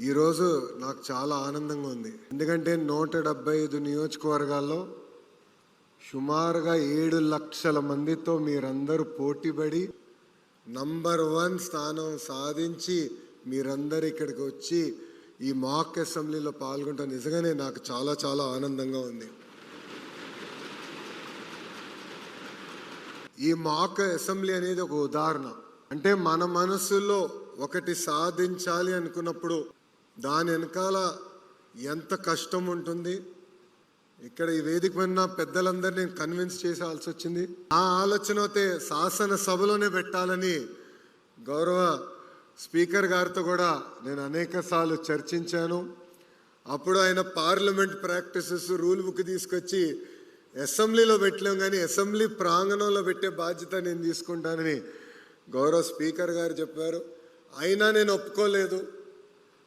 ఈరోజు నాకు చాలా ఆనందంగా ఉంది. ఎందుకంటే నూట డెబ్బై ఐదు నియోజకవర్గాల్లో సుమారుగా ఏడు లక్షల మందితో మీరందరూ పోటీపడి నంబర్ వన్ స్థానం సాధించి మీరందరూ ఇక్కడికి వచ్చి ఈ మాక్ అసెంబ్లీలో పాల్గొంటాం నిజంగానే నాకు చాలా చాలా ఆనందంగా ఉంది. ఈ మాక్ అసెంబ్లీ అనేది ఒక ఉదాహరణ. అంటే మన మనసులో ఒకటి సాధించాలి అనుకున్నప్పుడు దాని వెనకాల ఎంత కష్టం ఉంటుంది. ఇక్కడ ఈ వేదిక పైన పెద్దలందరినీ కన్విన్స్ చేసాల్సి వచ్చింది. ఆ ఆలోచన అయితే శాసన సభలోనే పెట్టాలని గౌరవ స్పీకర్ గారితో కూడా నేను అనేక సార్లు చర్చించాను. అప్పుడు ఆయన పార్లమెంట్ ప్రాక్టీసెస్ రూల్ బుక్ తీసుకొచ్చి అసెంబ్లీలో పెట్టలేం కానీ అసెంబ్లీ ప్రాంగణంలో పెట్టే బాధ్యత నేను తీసుకుంటానని గౌరవ స్పీకర్ గారు చెప్పారు. అయినా నేను ఒప్పుకోలేదు.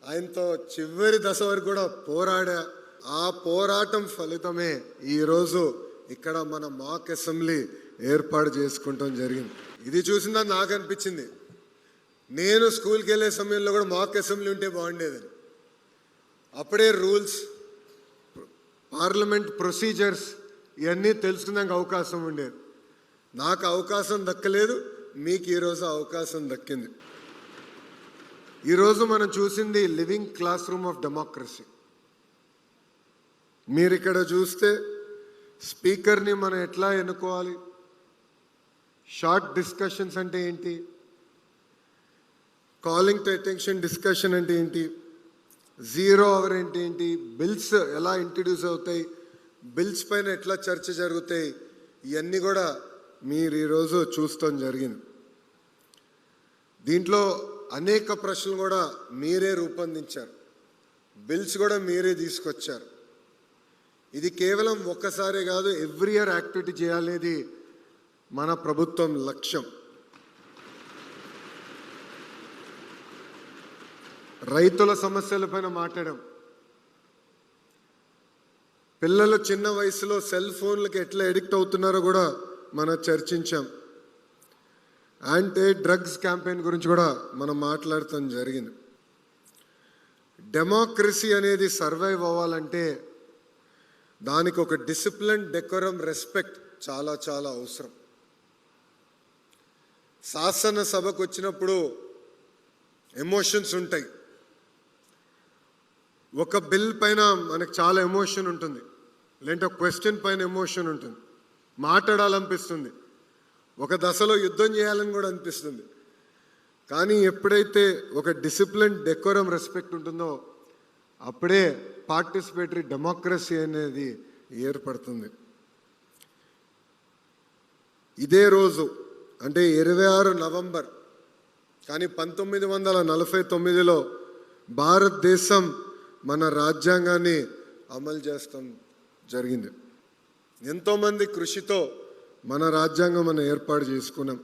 ఆయనతో చివరి దశ వరకు కూడా పోరాడా? ఆ పోరాటం ఫలితమే ఈరోజు ఇక్కడ మన మాక్ అసెంబ్లీ ఏర్పాటు చేసుకుంటాం జరిగింది. ఇది చూసిందా నాకు అనిపించింది. నేను స్కూల్కి వెళ్ళే సమయంలో కూడా మాక్ అసెంబ్లీ ఉంటే బాగుండేదని. అప్పుడే రూల్స్ పార్లమెంట్ ప్రొసీజర్స్ ఇవన్నీ తెలుసుకున్నాక అవకాశం ఉండేది. నాకు అవకాశం దక్కలేదు మీకు ఈరోజు అవకాశం దక్కింది. ఈరోజు మనం చూసింది living class room of democracy. మీరు ఇక్కడ చూస్తే స్పీకర్ని మనం ఎట్లా ఎన్నుకోవాలి? షార్ట్ డిస్కషన్స్ అంటే ఏంటి? కాలింగ్ టు అటెన్షన్ డిస్కషన్ అంటే ఏంటి? జీరో అవర్ అంటే ఏంటి? బిల్స్ ఎలా ఇంట్రడ్యూస్ అవుతాయి? బిల్స్ పైన ఎట్లా చర్చ జరుగుతాయి? ఇవన్నీ కూడా మీరు ఈరోజు చూస్తాం జరిగింది. దీంట్లో అనేక ప్రశ్నలు కూడా మీరే రూపొందించారు. బిల్స్ కూడా మీరే తీసుకొచ్చారు. ఇది కేవలం ఒక్కసారే కాదు ఎవ్రీ ఇయర్ యాక్టివిటీ చేయాలనేది మన ప్రభుత్వం లక్ష్యం. రైతుల సమస్యలపైన మాట్లాడాం. పిల్లలు చిన్న వయసులో సెల్ ఫోన్లకు ఎట్లా ఎడిక్ట్ అవుతున్నారో కూడా మనం చర్చించాం. యాంటీ డ్రగ్స్ క్యాంపెయిన్ గురించి కూడా మనం మాట్లాడటం జరిగింది. డెమోక్రసీ అనేది సర్వైవ్ అవ్వాలంటే దానికి ఒక డిసిప్లిన్ డెకోరం రెస్పెక్ట్ చాలా చాలా అవసరం. శాసనసభకు వచ్చినప్పుడు ఎమోషన్స్ ఉంటాయి. ఒక బిల్ పైన మనకు చాలా ఎమోషన్ ఉంటుంది. లేదంటే ఒక క్వశ్చన్ పైన ఎమోషన్ ఉంటుంది. మాట్లాడాలనిపిస్తుంది. ఒక దశలో యుద్ధం చేయాలని కూడా అనిపిస్తుంది. కానీ ఎప్పుడైతే ఒక డిసిప్లిన్ డెకోరం రెస్పెక్ట్ ఉంటుందో అప్పుడే పార్టిసిపేటరీ డెమోక్రసీ అనేది ఏర్పడుతుంది. ఇదే రోజు అంటే ఇరవై ఆరు నవంబర్ కానీ పంతొమ్మిది వందల నలభై తొమ్మిదిలో భారతదేశం మన రాజ్యాంగాన్ని అమలు చేస్తాం జరిగింది. ఎంతోమంది కృషితో మన రాజ్యాంగం మనం ఏర్పాటు చేసుకున్నాం.